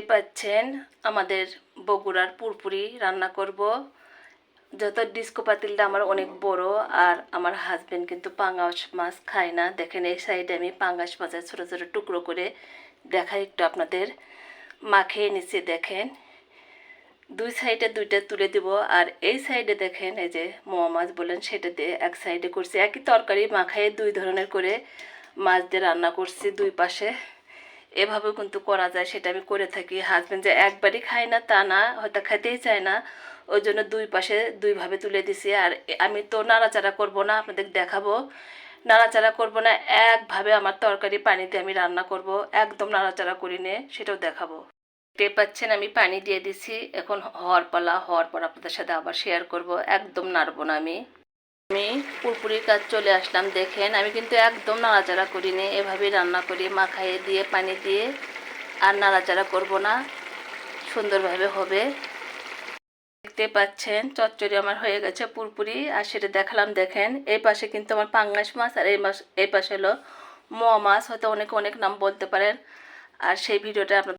দেখতে পাচ্ছেন, আমাদের বগুড়ার পুরপুরি রান্না করব। যত ডিস্কো পাতিলটা আমার অনেক বড়, আর আমার হাজবেন্ড কিন্তু পাঙ্গাস মাছ খায় না। দেখেন এই সাইডে আমি পাঙ্গাস মাছের ছোটো ছোটো টুকরো করে দেখাই একটু আপনাদের। মাখিয়ে নিচে দেখেন। দুই সাইডে দুইটা তুলে দিব, আর এই সাইডে দেখেন, এই যে মোয়া মাছ বলেন, সেটা দিয়ে এক সাইডে করছি। একই তরকারি মাখায়ে দুই ধরনের করে মাছ দিয়ে রান্না করছি দুই পাশে। এভাবেও কিন্তু করা যায়, সেটা আমি করে থাকি। হাজব্যান্ড যে একবারই খায় না, তা না, হয়তো খেতেই চায় না ওই জন্য দুই পাশে দুইভাবে তুলে দিছি। আর আমি তো নাড়াচাড়া করব না, আপনাদের দেখাবো। নাড়াচাড়া করব না, একভাবে আমার তরকারি পানিতে আমি রান্না করব, একদম নাড়াচাড়া করি নে, সেটাও দেখাবো। দেখতে পাচ্ছেন, আমি পানি দিয়ে দিছি, এখন হওয়ার পালা, হওয়ার পর আপনাদের সাথে আবার শেয়ার করব, একদম নাড়বো না আমি। আমি পুরপুরির কাজ চলে আসলাম, দেখেন আমি কিন্তু একদম নাড়াচাড়া করিনি। এভাবেই রান্না করি, মাখাইয়ে দিয়ে, পানি দিয়ে, আর নাড়াচাড়া করব না। সুন্দরভাবে হবে। দেখতে পাচ্ছেন, চচ্চড়ি আমার হয়ে গেছে পুরপুরি, আর সেটা দেখালাম, দেখেন। এই পাশে কিন্তু আমার পাঙ্গাস মাছ, আর এই মাছ, এই পাশে হলো মোয়া মাছ, হয়তো অনেকে অনেক নাম বলতে পারেন। আর সেই ভিডিওটা আপনার